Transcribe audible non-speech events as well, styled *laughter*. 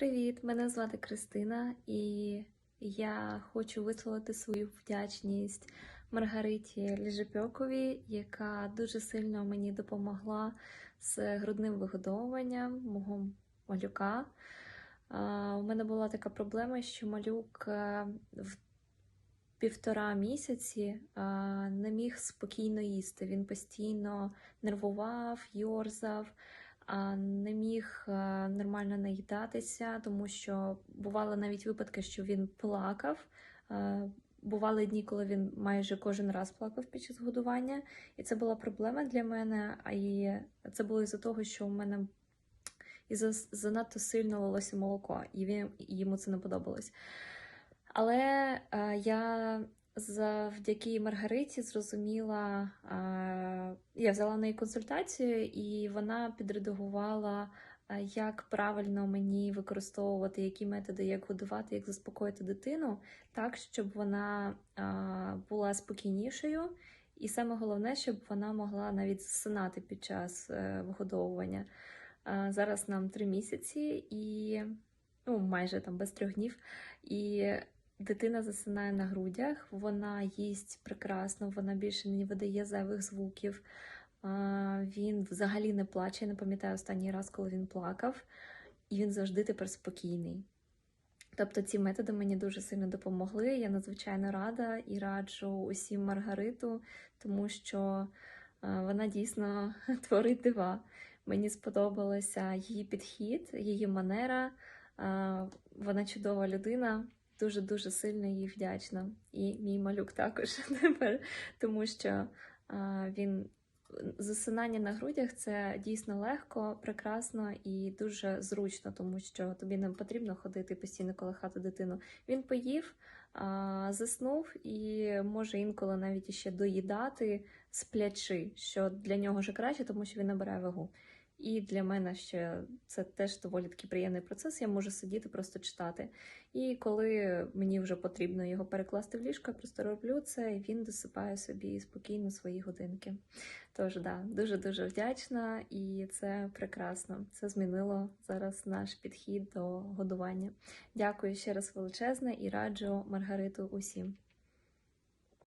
Привіт! Мене звати Кристина, і я хочу висловити свою вдячність Маргариті Ліжепьоковій, яка дуже сильно мені допомогла з грудним вигодовуванням мого малюка. У мене була така проблема, що малюк е, в півтора місяці не міг спокійно їсти. Він постійно нервував, йорзав не міг е, нормально наїдатися, тому що бували навіть випадки, що він плакав. Е, Бували дні, коли він майже кожен раз плакав під час годування, і це була проблема для мене. І це було із-за того, що у мене із занадто сильно лилося молоко, і він йому це не подобалось. Але е, я завдяки Маргариті зрозуміла, я взяла неї консультацію, і вона підредагувала, е, як правильно мені використовувати які методи, як годувати, як заспокоїти дитину, так, щоб вона е, була спокійнішою. І саме головне, щоб вона могла навіть засинати під час е, вигодовування. Зараз нам три місяці і ну, майже там без трьох днів. І дитина засинає на грудях, вона їсть прекрасно, вона більше не видає зайвих звуків. Він взагалі не плаче. Я не пам'ятаю останній раз, коли він плакав, і він завжди тепер спокійний. Тобто ці методи мені дуже сильно допомогли. Я надзвичайно рада і раджу усім Маргариту, тому що вона дійсно *laughs* творить дива. Мені сподобалося її підхід, її манера. Вона чудова людина. Дуже дуже сильно їй вдячна. І мій малюк також *laughs* тепер, тому що він засинання на грудях це дійсно легко, прекрасно і дуже зручно, тому що тобі не потрібно ходити постійно колихати дитину. Він поїв, заснув і може інколи навіть іще доїдати сплячи, що для нього вже краще, тому що він набирає вагу. І для мене ще це теж доволі такий приємний процес. Я можу сидіти, просто читати. І коли мені вже потрібно його перекласти в ліжко, я просто роблю це, і він досипає собі спокійно свої годинки. Тож, да, дуже дуже вдячна, і це прекрасно. Це змінило зараз наш підхід до годування. Дякую ще раз величезне і раджу Маргариту усім.